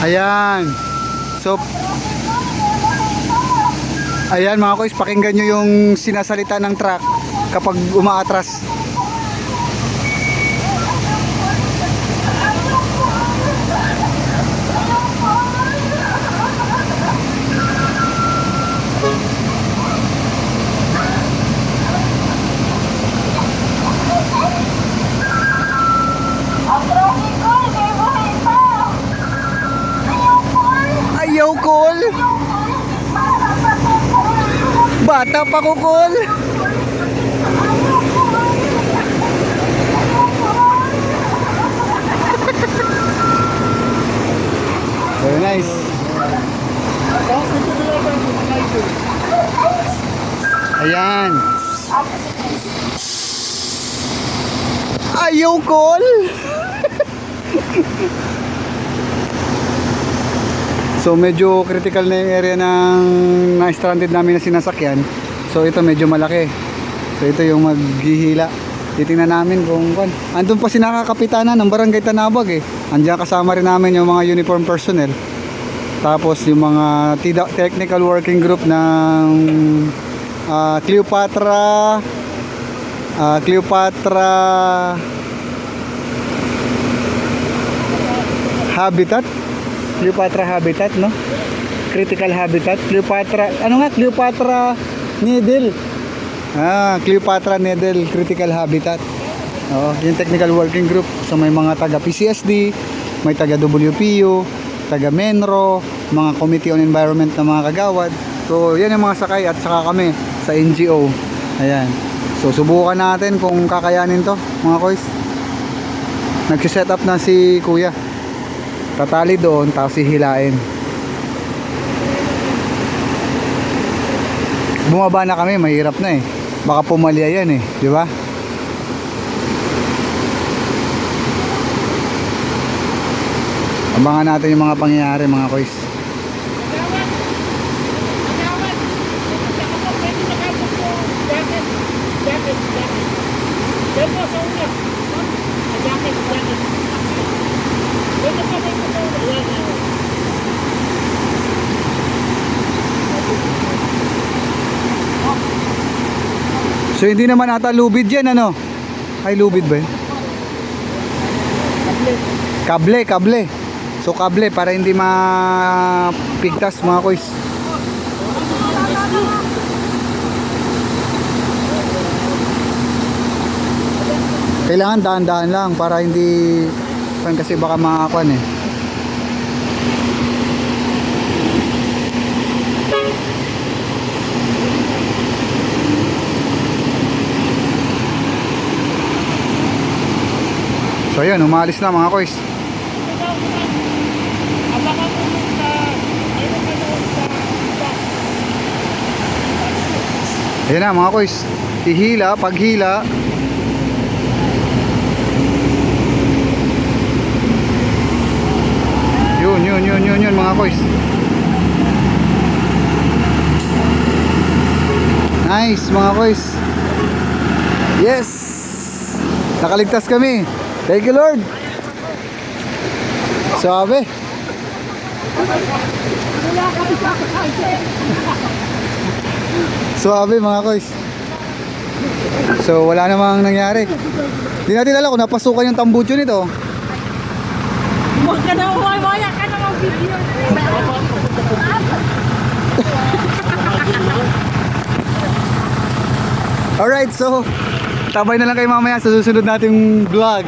Ayan. So, ayan mga kois, pakinggan nyo yung sinasalita ng truck kapag umaatras. Ayaw, call! Bata pa ko, call! Very nice. Ayan. Ayaw, call! So medyo critical na yung area ng na-stranded namin na sinasakyan. So ito medyo malaki. So ito yung maghihila. Titingnan namin kung kan. Andun pa si nakakapitana ng Barangay Tanabag eh. Andiyan kasama rin namin yung mga uniform personnel. Tapos yung mga technical working group ng ah, Cleopatra ah, Cleopatra Habitat Cleopatra Habitat, no? Critical Habitat. Cleopatra, ano nga? Cleopatra Needle. Ah, Cleopatra Needle Critical Habitat. Oh, yung technical working group. So may mga taga PCSD, may taga WPU, taga Menro, mga Committee on Environment na mga kagawad. So yan yung mga sakay at saka kami sa NGO. Ayan. So subukan natin kung kakayanin to, mga kois. Nagsiset up na si Kuya tatali doon tapos hihilain. Bumaba na kami mahirap na eh. Baka pumalya yan eh di ba? Abangan natin yung mga pangyayari mga kois so hindi naman ata lubid yan ano? Ay lubid ba yun? Kable kable. So kable para hindi mapigtas mga kois kailangan dahan-dahan lang para hindi kasi baka makakuan eh So yun, umalis na mga kois. Ayan na mga kois. Ihila, paghila. Yun, yun, yun, yun, yun mga kois. Nice mga kois. Yes! Nakaligtas kami. Thank you Lord. Sabi. Suabe mga kois. So wala namang nangyari. Hindi natin alam kung napasukan yung tambucho nito. Huwag ka na, wala ka na mag video. Alright, so tabay na lang kayo mamaya sa susunod nating vlog.